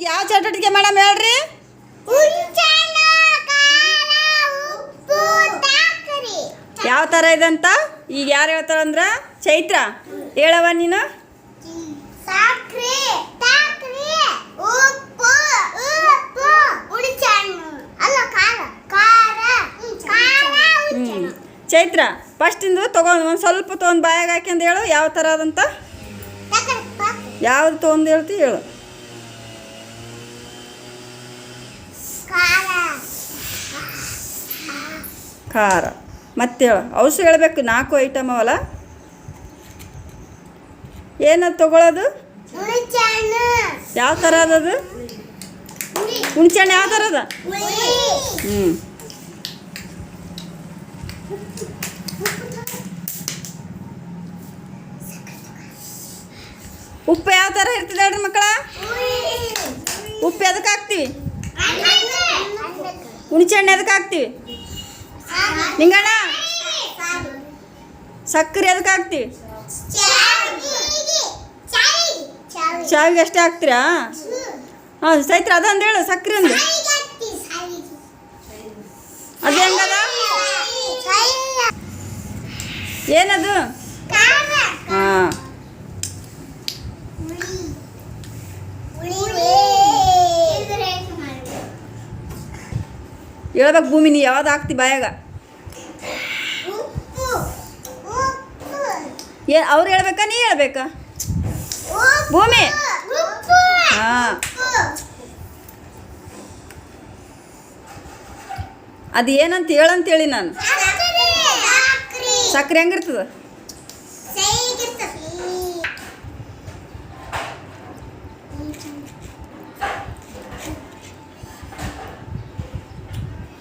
ಯಾವ ಚಟುವಟಿಕೆ ಮೇಡಮ್ ಹೇಳ್ರಿ? ಯಾವ ಥರ ಇದೆ ಅಂತ ಈಗ ಯಾರು ಹೇಳ್ತಾರಂದ್ರ ಚೈತ್ರ. ಹೇಳವ ನೀನು? ಚೈತ್ರ ಫಸ್ಟ್ ಚೈತ್ರ. ಫಸ್ಟಿಂದು ತೊಗೊಂಡು ಒಂದು ಸ್ವಲ್ಪ ತೊಗೊಂಡು ಬಾಯಾಗ ಹಾಕ್ಯಂದು ಹೇಳು. ಯಾವ ಥರ ಅದಂತ? ಯಾವ್ದು ತೊಗೊಂಡು ಹೇಳ್ತಿ ಹೇಳು. ಖಾರ. ಮತ್ತೆ ಔಷಧಿ ಹೇಳ್ಬೇಕು, ನಾಲ್ಕು ಐಟಮ್ ಅವಲ್ಲ? ಏನದು ತಗೊಳ್ಳೋದು ಹುಳಿಚಾಣು ಯಾವ ಥರ ಅದದು? ಹುಣಸೆ ಹುಣ್ಸೆಹಣ್ಣು ಯಾವ ಥರ ಅದ ಹ್ಞೂ ಉಪ್ಪು ಯಾವ ಥರ ಇರ್ತದೆ ಹೇಳ್ರಿ ಮಕ್ಕಳ? ಉಪ್ಪು ಎದಕ್ಕೆ ಹಾಕ್ತೀವಿ? ಹುಣ್ಸೆಹಣ್ಣು ಎದಕ್ಕೆ ಹಾಕ್ತೀವಿ? ನಿಂಗಣ್ಣ? ಸಕ್ಕರೆ ಎದಕ್ಕೆ ಹಾಕ್ತೀವಿ? ಶಾವಿಗೆ ಅಷ್ಟೇ ಹಾಕ್ತೀರಾ? ಹಾಂ ಸೈತ್ರ ಅದೊಂದು ಹೇಳು, ಸಕ್ಕರೆ ಒಂದು ಅದು ಹೆಂಗದ? ಏನದು? ಹಾಂ. ಹೇಳ್ಬೇಕು ಭೂಮಿ ನೀ ಯಾವ್ದು ಹಾಕ್ತಿ ಬಾಯಾಗ? ಏ ಅವ್ರು ಹೇಳ್ಬೇಕ ನೀ ಹೇಳ್ಬೇಕ? ಭೂಮಿ. ಹಾಂ. ಅದು ಏನಂತ ಹೇಳಂತೇಳಿ ನಾನು. ಸಕ್ಕರೆ ಹೆಂಗಿರ್ತದ?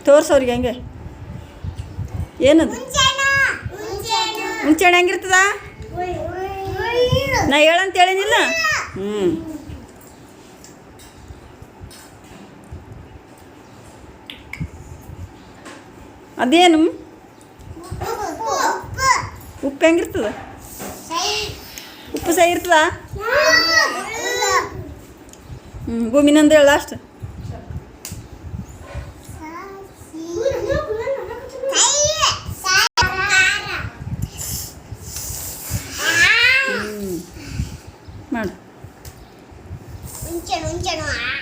ತೋರ್ಸವ್ರಿಗೆ ಹೆಂಗೆ? ಏನದು? ಹುಣ್ಸೆಹಣ್ಣು ಹೆಂಗಿರ್ತದ? ನಾ ಹೇಳಂತ ಹೇಳಿನಿಲ್ಲ ಹ್ಞೂ ಅದೇನು? ಉಪ್ಪು. ಹೆಂಗಿರ್ತದ? ಉಪ್ಪು ಸಹ ಇರ್ತದ? ಹ್ಞೂ ಭೂಮಿನಂದು ಹೇಳ ಅಷ್ಟು ಮಾಡು ಮುಂಚೆಣು ಮುಂಚೆಣು ಮುಂಚೆಣು ಹ್ಞೂ